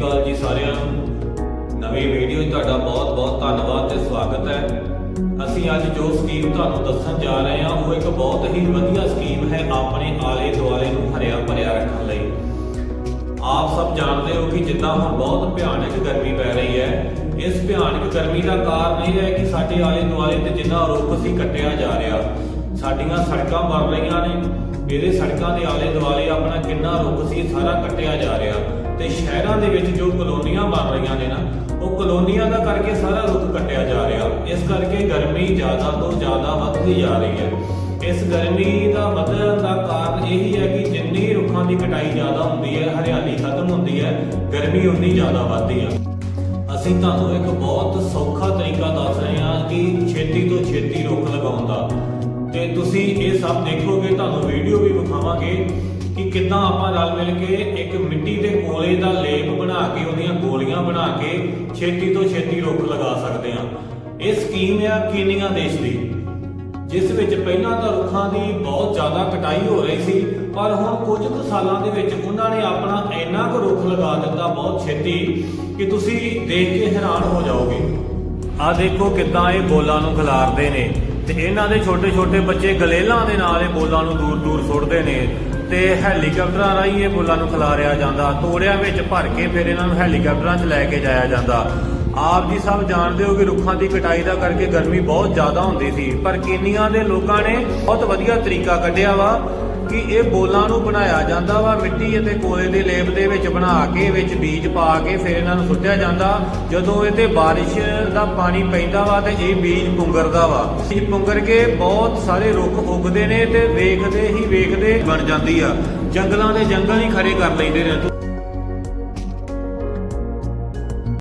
ਅਕਾਲ ਜੀ ਸਾਰਿਆਂ ਨੂੰ। ਨਵੀਂ ਵੀਡੀਓ 'ਚ ਤੁਹਾਡਾ ਬਹੁਤ-ਬਹੁਤ ਧੰਨਵਾਦ ਤੇ ਸਵਾਗਤ ਹੈ। ਅਸੀਂ ਅੱਜ ਜੋ ਸਕੀਮ ਤੁਹਾਨੂੰ ਦੱਸਣ ਜਾ ਰਹੇ ਹਾਂ, ਉਹ ਇੱਕ ਬਹੁਤ ਹੀ ਵਧੀਆ ਸਕੀਮ ਹੈ ਆਪਣੇ ਆਲੇ ਦੁਆਲੇ ਨੂੰ ਹਰਿਆ ਭਰਿਆ ਰੱਖਣ ਲਈ। ਆਪ ਸਭ ਜਾਣਦੇ ਹੋ ਕਿ ਜਿੱਦਾਂ ਹੁਣ ਬਹੁਤ ਭਿਆਨਕ ਗਰਮੀ ਪੈ ਰਹੀ ਹੈ। ਇਸ ਭਿਆਨਕ ਗਰਮੀ ਦਾ ਕਾਰਨ ਇਹ ਹੈ ਕਿ ਸਾਡੇ ਆਲੇ ਦੁਆਲੇ ਤੇ ਜਿੰਨਾ ਰੁੱਖ ਸੀ ਕੱਟਿਆ ਜਾ ਰਿਹਾ। ਸਾਡੀਆਂ ਸੜਕਾਂ ਬਣ ਰਹੀਆਂ ਨੇ। ਇਹਦੇ ਸੜਕਾਂ ਦੇ ਆਲੇ ਦੁਆਲੇ ਆਪਣਾ ਕਿੰਨਾ ਰੁੱਖ ਸੀ ਸਾਰਾ ਕੱਟਿਆ ਜਾ ਰਿਹਾ। ਤੇ ਸ਼ਹਿਰਾਂ ਦੇ ਵਿੱਚ ਜੋ ਕਲੋਨੀਆਂ ਬਣ ਰਹੀਆਂ ਨੇ ਨਾ, ਉਹ ਕਲੋਨੀਆਂ ਦਾ ਕਰਕੇ ਸਾਰਾ ਰੁੱਖ ਕੱਟਿਆ ਜਾ ਰਿਹਾ। ਇਸ ਕਰਕੇ ਗਰਮੀ ਜ਼ਿਆਦਾ ਤੋਂ ਜ਼ਿਆਦਾ ਵੱਧਦੀ ਜਾ ਰਹੀ ਹੈ। ਇਸ ਗਰਮੀ ਦਾ ਵਧਣ ਦਾ ਕਾਰਨ ਇਹੀ ਹੈ ਕਿ ਜਿੰਨੀ ਰੁੱਖਾਂ ਦੀ ਕਟਾਈ ਜ਼ਿਆਦਾ ਹੁੰਦੀ ਹੈ, ਹਰਿਆਲੀ ਖਤਮ ਹੁੰਦੀ ਹੈ, ਗਰਮੀ ਉਨੀ ਜ਼ਿਆਦਾ ਵੱਧਦੀ ਹੈ। ਅਸੀਂ ਤੁਹਾਨੂੰ ਇੱਕ ਬਹੁਤ ਸੌਖਾ ਤੇ ਤੁਸੀਂ ਇਹ ਸਭ ਦੇਖੋਗੇ, ਤੁਹਾਨੂੰ ਵੀਡੀਓ ਵੀ ਵਿਖਾਵਾਂਗੇ ਕਿ ਕਿੱਦਾਂ ਆਪਾਂ ਰਲ ਮਿਲ ਕੇ ਇੱਕ ਮਿੱਟੀ ਦੇ ਕੋਲੇ ਦਾ ਲੇਪ ਬਣਾ ਕੇ, ਉਹਦੀਆਂ ਗੋਲੀਆਂ ਬਣਾ ਕੇ ਛੇਤੀ ਤੋਂ ਛੇਤੀ ਰੁੱਖ ਲਗਾ ਸਕਦੇ ਹਾਂ। ਇਹ ਸਕੀਮ ਆ ਕੀਨੀਆ ਦੇਸ਼ ਦੀ, ਜਿਸ ਵਿੱਚ ਪਹਿਲਾਂ ਤਾਂ ਰੁੱਖਾਂ ਦੀ ਬਹੁਤ ਜ਼ਿਆਦਾ ਕਟਾਈ ਹੋ ਰਹੀ ਸੀ, ਪਰ ਹੁਣ ਕੁਝ ਕੁ ਸਾਲਾਂ ਦੇ ਵਿੱਚ ਉਹਨਾਂ ਨੇ ਆਪਣਾ ਇੰਨਾ ਕੁ ਰੁੱਖ ਲਗਾ ਦਿੱਤਾ ਬਹੁਤ ਛੇਤੀ ਕਿ ਤੁਸੀਂ ਦੇਖ ਕੇ ਹੈਰਾਨ ਹੋ ਜਾਓਗੇ। ਆ ਦੇਖੋ ਕਿੱਦਾਂ ਇਹ ਬੋਲਾਂ ਨੂੰ ਖਿਲਾਰਦੇ ਨੇ। ਤੇ ਇਹਨਾਂ ਦੇ ਛੋਟੇ ਛੋਟੇ ਬੱਚੇ ਗਲੇਲਾਂ ਦੇ ਨਾਲ ਇਹ ਬੋਲਾਂ ਨੂੰ ਦੂਰ ਦੂਰ ਸੁੱਟਦੇ ਨੇ ਤੇ ਹੈਲੀਕਾਪਟਰਾਂ ਰਾਹੀਂ ਇਹ ਬੋਲਾਂ ਨੂੰ ਖਿਲਾਰਿਆ ਜਾਂਦਾ। ਤੋੜਿਆਂ ਵਿੱਚ ਭਰ ਕੇ ਫਿਰ ਇਹਨਾਂ ਨੂੰ ਹੈਲੀਕਾਪਟਰਾਂ 'ਚ ਲੈ ਕੇ ਜਾਇਆ ਜਾਂਦਾ। ਆਪ ਜੀ ਸਭ ਜਾਣਦੇ ਹੋ ਕਿ ਰੁੱਖਾਂ ਦੀ ਕਟਾਈ ਦਾ ਕਰਕੇ ਗਰਮੀ ਬਹੁਤ ਜ਼ਿਆਦਾ ਹੁੰਦੀ ਸੀ, ਪਰ ਕੇਨੀਆਂ ਦੇ ਲੋਕਾਂ ਨੇ ਬਹੁਤ ਵਧੀਆ ਤਰੀਕਾ ਕੱਢਿਆ ਵਾ। ਕਿ ਇਹ ਬੋਲਾਂ ਨੂੰ ਬਣਾਇਆ ਜਾਂਦਾ ਵਾ, ਮਿੱਟੀ ਅਤੇ ਕੋਲੇ ਦੇ ਲੇਪ ਦੇ ਵਿੱਚ ਬਣਾ ਕੇ, ਵਿੱਚ ਬੀਜ ਪਾ ਕੇ ਫਿਰ ਇਹਨਾਂ ਨੂੰ ਸੁੱਟਿਆ ਜਾਂਦਾ। ਜਦੋਂ ਇਹ ਤੇ ਬਾਰਿਸ਼ ਦਾ ਪਾਣੀ ਪੈਂਦਾ ਵਾ ਤੇ ਇਹ ਬੀਜ ਪੁੰਗਰਦਾ ਵਾ। ਇਹ ਪੁੰਗਰ ਕੇ ਬਹੁਤ ਸਾਰੇ ਰੁੱਖ ਉੱਗਦੇ ਨੇ ਤੇ ਵੇਖਦੇ ਹੀ ਵੇਖਦੇ ਬਣ ਜਾਂਦੀ ਆ। ਜੰਗਲਾਂ ਦੇ ਜੰਗਲ ਹੀ ਖੜੇ ਕਰ ਲੈਂਦੇ ਨੇ।